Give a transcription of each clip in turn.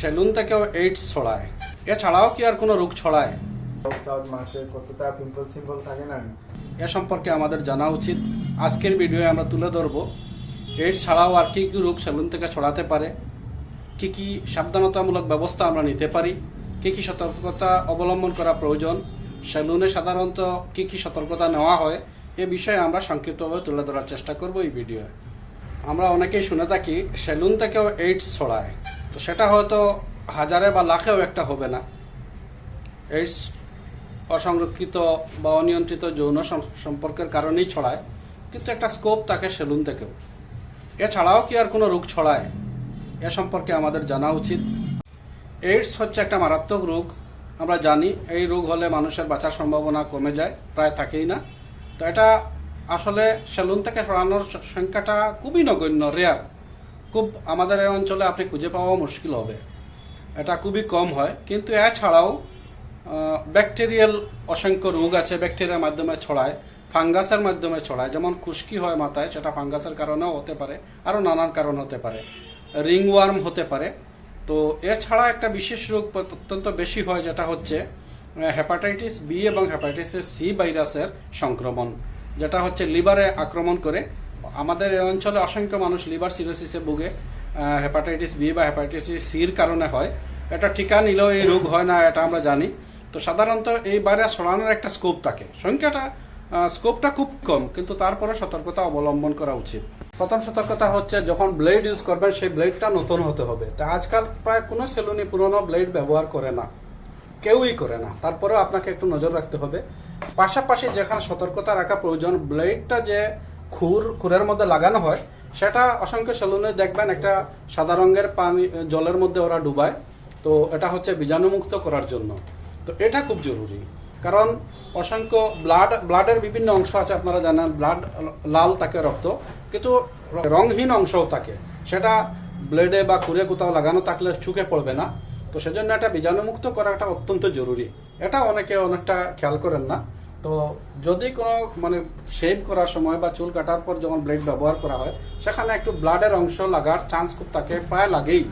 Salon থেকেও AIDS ছড়ায়। এছাড়াও কি আর কোনো রোগ ছড়ায়? মাসে কতটা পিম্পল সিম্পল থাকে না? এ সম্পর্কে আমাদের জানা উচিত। আজকের ভিডিওয়ে আমরা তুলে ধরব এইডস ছাড়াও আর কি কি রোগ সেলুন থেকে ছড়াতে পারে কি কি সাবধানতামূলক ব্যবস্থা আমরা নিতে পারি কি কি সতর্কতা অবলম্বন করা প্রয়োজন সেলুনে সাধারণত কি কি সতর্কতা নেওয়া হয় এ বিষয়ে আমরা সংক্ষিপ্তভাবে তুলে ধরার চেষ্টা করব এই ভিডিওয়ে আমরা অনেকেই শুনে থাকি সেলুন থেকেও এইডস ছড়ায়। তো সেটা হয়তো হাজারে বা লাখেও একটা হবে না। এইডস অসংরক্ষিত বা অনিয়ন্ত্রিত যৌন সম্পর্কের কারণেই ছড়ায়, কিন্তু একটা স্কোপ থাকে সেলুন থেকেও। এছাড়াও কি আর কোনো রোগ ছড়ায়, এ সম্পর্কে আমাদের জানা উচিত। এইডস হচ্ছে একটা মারাত্মক রোগ। আমরা জানি এই রোগ হলে মানুষের বাঁচার সম্ভাবনা কমে যায়, প্রায় থাকেই না। তো এটা আসলে সেলুন থেকে ছড়ানোর সংখ্যাটা খুবই নগণ্য রেয়ার খুব আমাদের এই অঞ্চলে আপনি খুঁজে পাওয়া মুশকিল হবে। এটা খুবই কম হয়। কিন্তু এছাড়াও ব্যাকটেরিয়াল অসংখ্য রোগ আছে, ব্যাকটেরিয়ার মাধ্যমে ছড়ায়, ফাঙ্গাসের মাধ্যমে ছড়ায়। যেমন খুশকি হয় মাথায়, সেটা ফাঙ্গাসের কারণেও হতে পারে, আরও নানান কারণ হতে পারে। রিংওয়ার্ম হতে পারে। তো এছাড়া একটা বিশেষ রোগ অত্যন্ত বেশি হয়, যেটা হচ্ছে হেপাটাইটিস বি এবং হেপাটাইটিস সি ভাইরাসের সংক্রমণ, যেটা হচ্ছে লিভারে আক্রমণ করে। আমাদের এই অঞ্চলে অসংখ্য মানুষ লিভার সিরোসিসে ভুগে হেপাটাইটিস বি বা হেপাটাইটিস সির কারণে হয়। এটা টিকা নিলেও এই রোগ হয় না, এটা আমরা জানি। তো সাধারণত এই ভাইরাস ছড়ানোর একটা স্কোপ থাকে। সংখ্যাটা স্কোপটা খুব কম, কিন্তু তারপরে সতর্কতা অবলম্বন করা উচিত। প্রথম সতর্কতা হচ্ছে যখন ব্লেড ইউজ করবেন, সেই ব্লেডটা নতুন হতে হবে। তা আজকাল প্রায় কোনো সেলুনি পুরনো ব্লেড ব্যবহার করে না। কেউই করে না। তারপরেও আপনাকে একটু নজর রাখতে হবে। পাশাপাশি যেখানে সতর্কতা রাখা প্রয়োজন ব্লেডটা যে খুর, খুরের মধ্যে লাগানো হয়, সেটা অসংখ্য সেলুনে দেখবেন একটা সাদা রঙের পানি, জলের মধ্যে ওরা ডুবায়। তো এটা হচ্ছে বীজাণুমুক্ত করার জন্য। তো এটা খুব জরুরি। কারণ অসংখ্য ব্লাড ব্লাডের বিভিন্ন অংশ আছে, আপনারা জানেন ব্লাড লাল থাকে রক্ত, কিন্তু রংহীন অংশও থাকে। সেটা ব্লেডে বা খুরে কোথাও লাগানো থাকলে চুকে পড়বে না। তো সেজন্য এটা বীজাণুমুক্ত করাটা অত্যন্ত জরুরি। এটা অনেকে অনেকটা খেয়াল করেন না। তো যদি কোনো মানে শেভ করার সময় বা চুল কাটার পর যখন ব্লেড ব্যবহার করা হয়, সেখানে একটু ব্লাডের অংশ লাগার চান্স খুব থাকে, প্রায় লাগেই।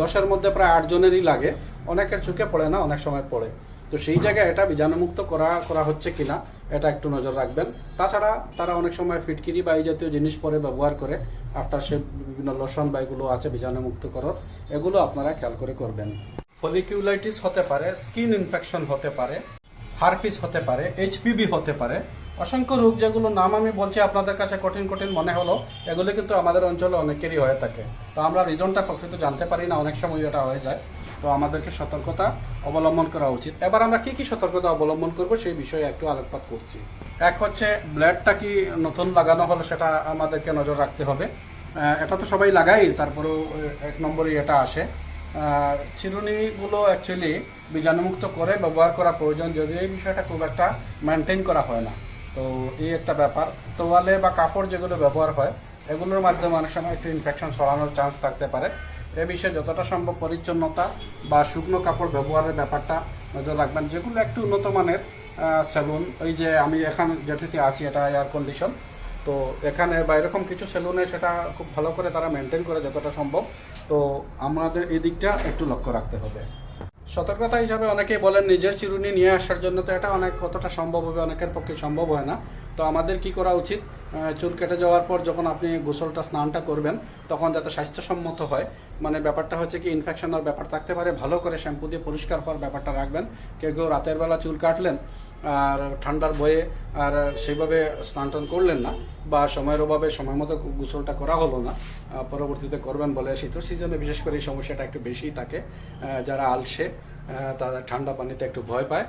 দশের মধ্যে প্রায় আট জনেরই লাগে। অনেকের চোখে পড়ে না, অনেক সময় পড়ে। তো সেই জায়গায় এটা বীজাণুমুক্ত করা করা হচ্ছে কিনা, এটা একটু নজর রাখবেন। তাছাড়া তারা অনেক সময় ফিটকিরি বা এই জাতীয় জিনিস পরে ব্যবহার করে আফটার সে বিভিন্ন লোশন বা এগুলো আছে বীজাণুমুক্ত করার, এগুলো আপনারা খেয়াল করে করবেন। ফলিকিউলাইটিস হতে পারে স্কিন ইনফেকশন হতে পারে। হারপিস হতে পারে, এইচপিভি হতে পারে। অসংখ্য রোগ যেগুলো নাম আমি বলছি, আপনাদের কাছে কঠিন কঠিন মনে হলো, এগুলো কিন্তু আমাদের অঞ্চলে অনেকেরই হয়ে থাকে। তো আমরা রিজনটা প্রকৃত জানতে পারি না, অনেক সময় এটা হয়ে যায়। তো আমাদেরকে সতর্কতা অবলম্বন করা উচিত। এবার আমরা কি কি সতর্কতা অবলম্বন করব সেই বিষয়ে একটু আলোকপাত করছি। এক হচ্ছে, ব্লেডটা কি নতুন লাগানো হলো সেটা আমাদেরকে নজর রাখতে হবে। এটা তো সবাই লাগাই তারপরেও এক নম্বরই এটা আসে। চিরুনিগুলো অ্যাকচুয়ালি বীজাণুমুক্ত করে ব্যবহার করা প্রয়োজন যদিও এই বিষয়টা খুব একটা মেনটেন করা হয় না। তো এই একটা ব্যাপার। তোয়ালে বা কাপড় যেগুলো ব্যবহার হয়, এগুলোর মাধ্যমে অনেক সময় একটু ইনফেকশন ছড়ানোর চান্স থাকতে পারে। এ বিষয়ে যতটা সম্ভব পরিচ্ছন্নতা বা শুকনো কাপড় ব্যবহারের ব্যাপারটা নজর রাখবেন। যেগুলো একটু উন্নত মানের সেলুন, ওই যে আমি এখানে যেটিতে আছি, এটা এয়ার কন্ডিশন তো এখানে বা এরকম কিছু সেলুনে সেটা খুব ভালো করে তারা মেনটেন করে যতটা সম্ভব। তো আমাদের এই দিকটা একটু লক্ষ্য রাখতে হবে। সতর্কতা হিসাবে অনেকেই বলেন নিজের চিরুনি নিয়ে আসার জন্য তো এটা অনেক কতটা সম্ভব হবে, অনেকের পক্ষে সম্ভব হয় না। তো আমাদের কি করা উচিত? চুল কেটে যাওয়ার পর যখন আপনি গোসলটা, স্নানটা করবেন, তখন যাতে স্বাস্থ্যসম্মত হয়। মানে ব্যাপারটা হচ্ছে কি ইনফেকশনের ব্যাপার থাকতে পারে। ভালো করে শ্যাম্পু দিয়ে পরিষ্কার করার ব্যাপারটা রাখবেন। কেউ কেউ রাতের বেলা চুল কাটলেন আর ঠান্ডার বয়ে আর সেইভাবে স্নান টান করলেন না বা সময়ের অভাবে সময় মতো গোসলটা করা হলো না। পরবর্তীতে করবেন বলে শীত সিজনে বিশেষ করে এই সমস্যাটা একটু বেশিই থাকে। যারা আলসে তারা ঠান্ডা পানিতে একটু ভয় পায়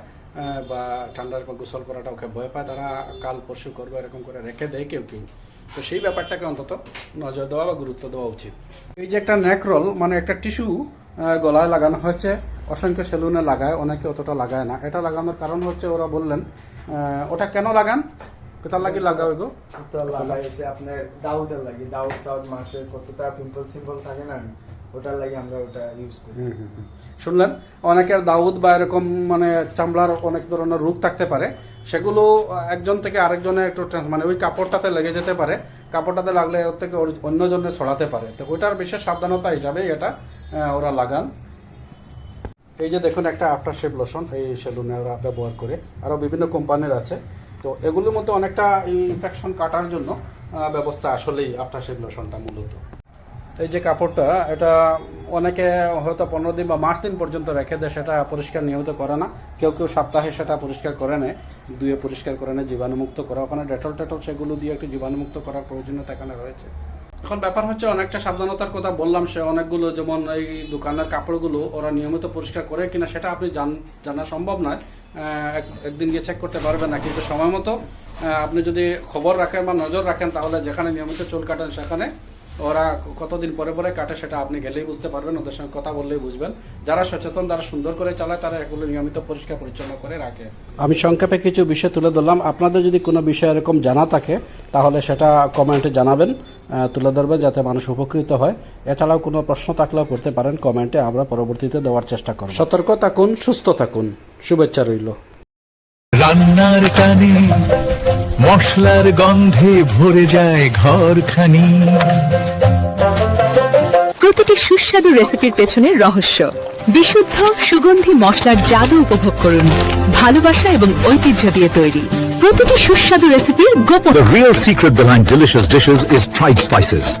বা ঠান্ডার গোসল করাটা ওকে ভয় পায়, তারা কাল পরশু করবে, এরকম করে রেখে দেয় কেউ কেউ। তো সেই ব্যাপারটাকে অন্তত নজর দেওয়া বা গুরুত্ব দেওয়া উচিত। এই যে একটা ন্যাকরল মানে একটা টিস্যু গলায় লাগানো হয়েছে। অসংখ্য সেলুনে লাগায়, অনেকে অতটা লাগায় না। এটা লাগানোর কারণ হচ্ছে ওরা বললেন ওটা কেন লাগান? কোথাও লাগি লাগাও গো? লাগাইছে? আপনার দাউদের লাগি, দাউদ চাউদ মাসে কতটা পিম্পল সিম্পল থাকে না? ওটার লাগে আমরা ওটা ইউজ করি। শুনলেন অনেকের দাউদ বা এরকম মানে চামড়ার অনেক ধরনের রোগ থাকতে পারে। সেগুলো একজন থেকে আরেকজনে একটু মানে ওই কাপড়টাতে লেগে যেতে পারে। কাপড়টাতে লাগলে ওর থেকে অন্যজনে ছড়াতে পারে। তো ওইটার বিশেষ সাবধানতা হিসাবে এটা ওরা লাগান। এই যে দেখুন, একটা আফটার শেপ লোশন এই সেলুনে ওরা ব্যবহার করে। আরও বিভিন্ন কোম্পানির আছে। তো এগুলোর মধ্যে অনেকটা ইনফেকশন কাটার জন্য ব্যবস্থা আসলেই আফটার শেপ লোশনটা মূলত। এই যে কাপড়টা, এটা অনেকে হয়তো পনেরো দিন বা মাস দিন পর্যন্ত রেখে দেয়, সেটা পরিষ্কার নিয়মিত করে না। কেউ কেউ সপ্তাহে সেটা পরিষ্কার করে নেয় ধুয়ে পরিষ্কার করে নেয়, জীবাণুমুক্ত করা। ওখানে ডেটল টেটল সেগুলো দিয়ে একটু জীবাণুমুক্ত করার প্রয়োজনীয়তা এখানে রয়েছে। এখন ব্যাপার হচ্ছে অনেকটা সাবধানতার কথা বললাম, সে অনেকগুলো যেমন এই দোকানের কাপড়গুলো ওরা নিয়মিত পরিষ্কার করে কিনা সেটা আপনি জান- সম্ভব নয়। এক- একদিন গিয়ে চেক করতে পারবেন না, কিন্তু সময় মতো আপনি যদি খবর রাখেন বা নজর রাখেন, তাহলে যেখানে নিয়মিত চুল কাটেন সেখানে ওরা কতদিন পরে পরে কাটে সেটা আপনি গেলেই বুঝতে পারবেন ওদের সঙ্গে কথা বললেই বুঝবেন। যারা সচেতন যারা সুন্দর করে চালায় তারা এগুলো নিয়মিত পরিষ্কার পরিচ্ছন্ন করে রাখে। আমি সংক্ষেপে কিছু বিষয় তুলে ধরলাম। আপনাদের যদি কোনো বিষয় এরকম জানা থাকে তাহলে সেটা কমেন্টে জানাবেন তুলে ধরবেন যাতে মানুষ উপকৃত হয়। এছাড়াও কোনো প্রশ্ন থাকলেও করতে পারেন কমেন্টে আমরা পরবর্তীতে দেওয়ার চেষ্টা করব। সতর্ক থাকুন সুস্থ থাকুন। শুভেচ্ছা রইল। রান্নার মশলার গন্ধে ভরে যায় ঘরখানি। প্রতিটি সুস্বাদু রেসিপির পেছনের রহস্য। বিশুদ্ধ সুগন্ধি মশলার জাদু উপভোগ করুন ভালোবাসা এবং ঐতিহ্য দিয়ে তৈরি। প্রতিটি সুস্বাদু রেসিপির গোপন real secret behind delicious dishes is fried spices.